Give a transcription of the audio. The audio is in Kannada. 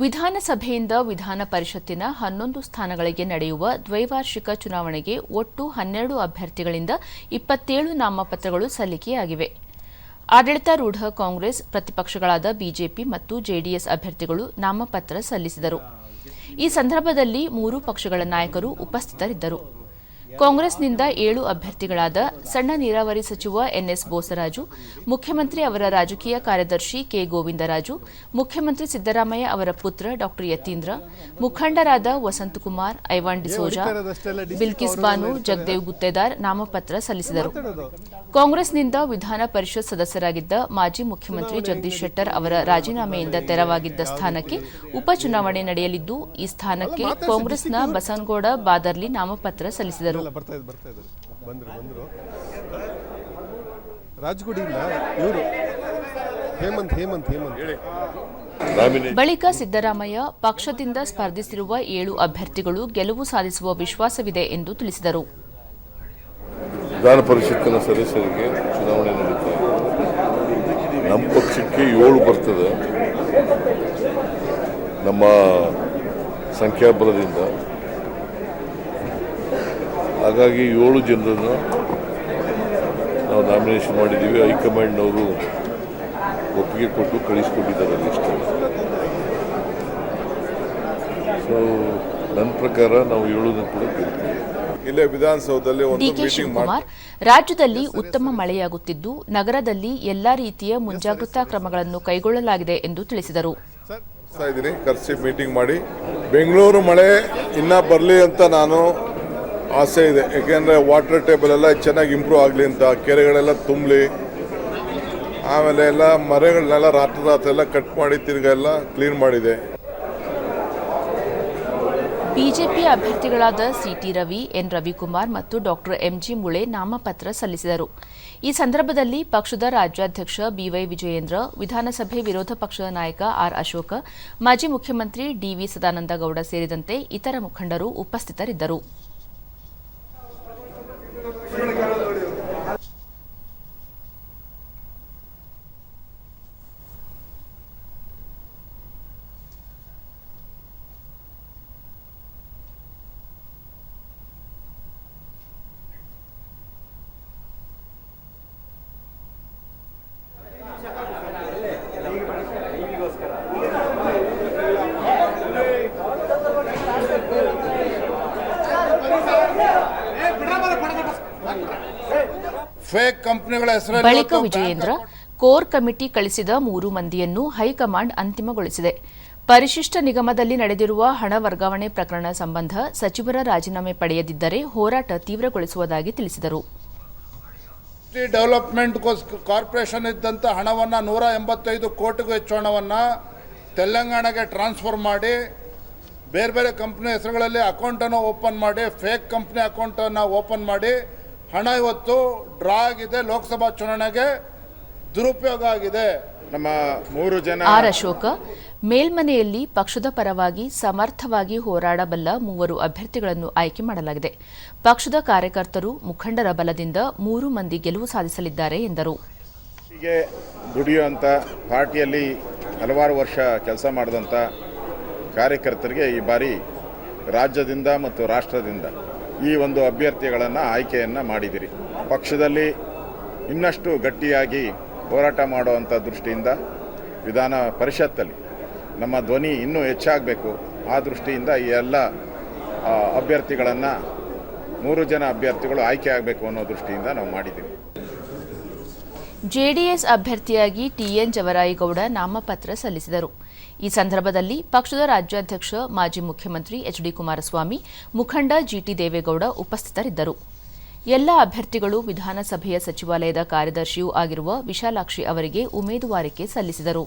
ವಿಧಾನಸಭೆಯಿಂದ ವಿಧಾನ ಪರಿಷತ್ತಿನ ಹನ್ನೊಂದು ಸ್ಥಾನಗಳಿಗೆ ನಡೆಯುವ ದ್ವೈವಾರ್ಷಿಕ ಚುನಾವಣೆಗೆ ಒಟ್ಟು ಹನ್ನೆರಡು ಅಭ್ಯರ್ಥಿಗಳಿಂದ ಇಪ್ಪತ್ತೇಳು ನಾಮಪತ್ರಗಳು ಸಲ್ಲಿಕೆಯಾಗಿವೆ. ಆಡಳಿತಾರೂಢ ಕಾಂಗ್ರೆಸ್ ಪ್ರತಿಪಕ್ಷಗಳಾದ ಬಿಜೆಪಿ ಮತ್ತು ಜೆಡಿಎಸ್ ಅಭ್ಯರ್ಥಿಗಳು ನಾಮಪತ್ರ ಸಲ್ಲಿಸಿದರು. ಈ ಸಂದರ್ಭದಲ್ಲಿ ಮೂರು ಪಕ್ಷಗಳ ನಾಯಕರು ಉಪಸ್ಥಿತರಿದ್ದರು. ಕಾಂಗ್ರೆಸ್ನಿಂದ ಏಳು ಅಭ್ಯರ್ಥಿಗಳಾದ ಸಣ್ಣ ನೀರಾವರಿ ಸಚಿವ ಎನ್ಎಸ್ ಬೋಸರಾಜು, ಮುಖ್ಯಮಂತ್ರಿ ಅವರ ರಾಜಕೀಯ ಕಾರ್ಯದರ್ಶಿ ಕೆ ಗೋವಿಂದರಾಜು, ಮುಖ್ಯಮಂತ್ರಿ ಸಿದ್ದರಾಮಯ್ಯ ಅವರ ಪುತ್ರ ಡಾ ಯತೀಂದ್ರ, ಮುಖಂಡರಾದ ವಸಂತಕುಮಾರ್ ಐವಾನ್ ಡಿಸೋಜಾ, ಬಿಲ್ಕಿಸ್ ಬಾನು, ಜಗದೇವ್ ಗುತ್ತೇದಾರ್ ನಾಮಪತ್ರ ಸಲ್ಲಿಸಿದರು. ಕಾಂಗ್ರೆಸ್ನಿಂದ ವಿಧಾನ ಪರಿಷತ್ ಸದಸ್ಯರಾಗಿದ್ದ ಮಾಜಿ ಮುಖ್ಯಮಂತ್ರಿ ಜಗದೀಶ್ ಶೆಟ್ಟರ್ ಅವರ ರಾಜೀನಾಮೆಯಿಂದ ತೆರವಾಗಿದ್ದ ಸ್ಥಾನಕ್ಕೆ ಉಪಚುನಾವಣೆ ನಡೆಯಲಿದ್ದು, ಈ ಸ್ಥಾನಕ್ಕೆ ಕಾಂಗ್ರೆಸ್ನ ಬಸನಗೌಡ ಬಾದರ್ಲಿ ನಾಮಪತ್ರ ಸಲ್ಲಿಸಿದರು. ಬರ್ತಾ ಇದ್ರು ಬರ್ತಾ ಇದ್ರು ಬಂದ್ರು ಬಂದ್ರು. ರಾಜ್ಗುಡಿ ಇಲ್ಲ ಇವರು. ಹೇಮಂತ್ ಹೇಮಂತ್ ಹೇಮಂತ್. ಬಳಿಕ ಸಿದ್ದರಾಮಯ್ಯ ಪಕ್ಷದಿಂದ ಸ್ಪರ್ಧಿಸಿರುವ ಏಳು ಅಭ್ಯರ್ಥಿಗಳು ಗೆಲುವು ಸಾಧಿಸುವ ವಿಶ್ವಾಸವಿದೆ ಎಂದು ತಿಳಿಸಿದರು. ವಿಧಾನ ಪರಿಷತ್ತಿನ ಸದಸ್ಯರಿಗೆ ಚುನಾವಣೆ ನಡೀತಾ ಇದೆ. ನಮ್ಮ ಪಕ್ಷಕ್ಕೆ ಏಳು ಬರ್ತದೆ. ನಮ್ಮ ಸಂಖ್ಯಾಬಲದಿಂದ ಹಾಗಾಗಿ ಏಳು ಜನರನ್ನು ನಾವು ನಾಮಿನೇಷನ್ ಮಾಡಿದ್ದೀವಿ. ಹೈಕಮಾಂಡ್ನವರು ಒಪ್ಪಿಗೆ ಕೊಟ್ಟು ಕಳಿಸ್ಕೊಟ್ಟಿದ್ದಾರೆ ಲಿಸ್ಟ್ ಸೊ ನನ್ನ ಪ್ರಕಾರ ನಾವು ಏಳನ್ನು ಕೂಡ ಕೇಳ್ತೀವಿ ಇಲ್ಲೇ ವಿಧಾನಸೌಧದಲ್ಲಿ ಮೀಟಿಂಗ್ ರಾಜ್ಯದಲ್ಲಿ ಉತ್ತಮ ಮಳೆಯಾಗುತ್ತಿದ್ದು ನಗರದಲ್ಲಿ ಎಲ್ಲಾ ರೀತಿಯ ಮುಂಜಾಗ್ರತಾ ಕ್ರಮಗಳನ್ನು ಕೈಗೊಳ್ಳಲಾಗಿದೆ ಎಂದು ತಿಳಿಸಿದರು. ಮೀಟಿಂಗ್ ಮಾಡಿ. ಬೆಂಗಳೂರು ಮಳೆ ಇನ್ನ ಬರಲಿ ಅಂತ ನಾನು ಆಸೆ ಇದೆ. ಯಾಕೆಂದ್ರೆ ವಾಟರ್ ಟೇಬಲ್ ಎಲ್ಲ ಚೆನ್ನಾಗಿ ಇಂಪ್ರೂವ್ ಆಗಲಿ ಅಂತ, ಕೆರೆಗಳೆಲ್ಲ ತುಂಬಲಿ. ಆಮೇಲೆ ಎಲ್ಲ ಮರಗಳನ್ನೆಲ್ಲ ರಾತ್ರಿ ರಾತ್ರಿ ಎಲ್ಲ ಕಟ್ ಮಾಡಿ ತಿರ್ಗಾ ಎಲ್ಲ ಕ್ಲೀನ್ ಮಾಡಿದೆ. ಬಿಜೆಪಿ ಅಭ್ಯರ್ಥಿಗಳಾದ ಸಿಟಿ ರವಿ, ಎನ್ ರವಿಕುಮಾರ್ ಮತ್ತು ಡಾಕ್ಟರ್ ಎಂಜಿ ಮುಳೆ ನಾಮಪತ್ರ ಸಲ್ಲಿಸಿದರು. ಈ ಸಂದರ್ಭದಲ್ಲಿ ಪಕ್ಷದ ರಾಜ್ಯಾಧ್ಯಕ್ಷ ಬಿವೈ ವಿಜಯೇಂದ್ರ, ವಿಧಾನಸಭೆ ವಿರೋಧ ಪಕ್ಷದ ನಾಯಕ ಆರ್ ಅಶೋಕ, ಮಾಜಿ ಮುಖ್ಯಮಂತ್ರಿ ಡಿವಿ ಸದಾನಂದ ಗೌಡ ಸೇರಿದಂತೆ ಇತರ ಮುಖಂಡರು ಉಪಸ್ಥಿತರಿದ್ದರು. ಫೇಕ್ ಕಂಪನಿಗಳ ಬಳಿಕ ವಿಜಯೇಂದ್ರ ಕೋರ್ ಕಮಿಟಿ ಕಳಿಸಿದ ಮೂರು ಮಂದಿಯನ್ನು ಹೈಕಮಾಂಡ್ ಅಂತಿಮಗೊಳಿಸಿದೆ. ಪರಿಶಿಷ್ಟ ನಿಗಮದಲ್ಲಿ ನಡೆದಿರುವ ಹಣ ವರ್ಗಾವಣೆ ಪ್ರಕರಣ ಸಂಬಂಧ ಸಚಿವರ ರಾಜೀನಾಮೆ ಪಡೆಯದಿದ್ದರೆ ಹೋರಾಟ ತೀವ್ರಗೊಳಿಸುವುದಾಗಿ ತಿಳಿಸಿದರು. ಡೆವಲಪ್ಮೆಂಟ್ ಕಾರ್ಪೊರೇಷನ್ ಇದ್ದಂಥ ಹಣವನ್ನು ನೂರ ಎಂಬತ್ತೈದು ಕೋಟಿಗೂ ಹೆಚ್ಚು ಹಣವನ್ನು ತೆಲಂಗಾಣಗೆ ಟ್ರಾನ್ಸ್ಫರ್ ಮಾಡಿ ಬೇರೆ ಬೇರೆ ಕಂಪ್ನಿ ಹೆಸರುಗಳಲ್ಲಿ ಅಕೌಂಟನ್ನು ಓಪನ್ ಮಾಡಿ ಫೇಕ್ ಕಂಪ್ನಿ ಅಕೌಂಟನ್ನು ಓಪನ್ ಮಾಡಿ ಹಣ ಇವತ್ತು ಡ್ರಾ ಆಗಿದೆ ಲೋಕಸಭಾ ಚುನಾವಣೆಗೆ ದುರುಪಯೋಗ ಆಗಿದೆ. ನಮ್ಮ ಮೂರು ಜನ ಆರ್ ಅಶೋಕ ಮೇಲ್ಮನೆಯಲ್ಲಿ ಪಕ್ಷದ ಪರವಾಗಿ ಸಮರ್ಥವಾಗಿ ಹೋರಾಡಬಲ್ಲ ಮೂವರು ಅಭ್ಯರ್ಥಿಗಳನ್ನು ಆಯ್ಕೆ ಮಾಡಲಾಗಿದೆ. ಪಕ್ಷದ ಕಾರ್ಯಕರ್ತರು ಮುಖಂಡರ ಬಲದಿಂದ ಮೂರು ಮಂದಿ ಗೆಲುವು ಸಾಧಿಸಲಿದ್ದಾರೆ ಎಂದರು. ಹೀಗೆ ದುಡಿಯುವಂಥ ಪಾರ್ಟಿಯಲ್ಲಿ ಹಲವಾರು ವರ್ಷ ಕೆಲಸ ಮಾಡಿದಂಥ ಕಾರ್ಯಕರ್ತರಿಗೆ ಈ ಬಾರಿ ರಾಜ್ಯದಿಂದ ಮತ್ತು ರಾಷ್ಟ್ರದಿಂದ ಈ ಒಂದು ಅಭ್ಯರ್ಥಿಗಳನ್ನು ಆಯ್ಕೆಯನ್ನು ಮಾಡಿದಿರಿ. ಪಕ್ಷದಲ್ಲಿ ಇನ್ನಷ್ಟು ಗಟ್ಟಿಯಾಗಿ ಹೋರಾಟ ಮಾಡುವಂಥ ದೃಷ್ಟಿಯಿಂದ ವಿಧಾನ ಪರಿಷತ್ತಲ್ಲಿ ನಮ್ಮ ಧ್ವನಿ ಇನ್ನೂ ಹೆಚ್ಚಾಗಬೇಕು. ಆ ದೃಷ್ಟಿಯಿಂದ ಈ ಎಲ್ಲ ಅಭ್ಯರ್ಥಿಗಳನ್ನು ಮೂರು ಜನ ಅಭ್ಯರ್ಥಿಗಳು ಆಯ್ಕೆ ಆಗಬೇಕು ಅನ್ನೋ ದೃಷ್ಟಿಯಿಂದ ನಾವು ಮಾಡಿದ್ದೀವಿ ಜೆಡಿಎಸ್ ಅಭ್ಯರ್ಥಿಯಾಗಿ ಟಿಎನ್ ಜವರಾಯಿಗೌಡ ನಾಮಪತ್ರ ಸಲ್ಲಿಸಿದರು. ಈ ಸಂದರ್ಭದಲ್ಲಿ ಪಕ್ಷದ ರಾಜ್ಯಾಧ್ಯಕ್ಷ, ಮಾಜಿ ಮುಖ್ಯಮಂತ್ರಿ ಎಚ್ ಡಿ ಕುಮಾರಸ್ವಾಮಿ, ಮುಖಂಡ ಜಿಟಿ ದೇವೇಗೌಡ ಉಪಸ್ಥಿತರಿದ್ದರು. ಎಲ್ಲ ಅಭ್ಯರ್ಥಿಗಳು ವಿಧಾನಸಭೆಯ ಸಚಿವಾಲಯದ ಕಾರ್ಯದರ್ಶಿಯೂ ಆಗಿರುವ ವಿಶಾಲಾಕ್ಷಿ ಅವರಿಗೆ ಉಮೇದುವಾರಿಕೆ ಸಲ್ಲಿಸಿದರು.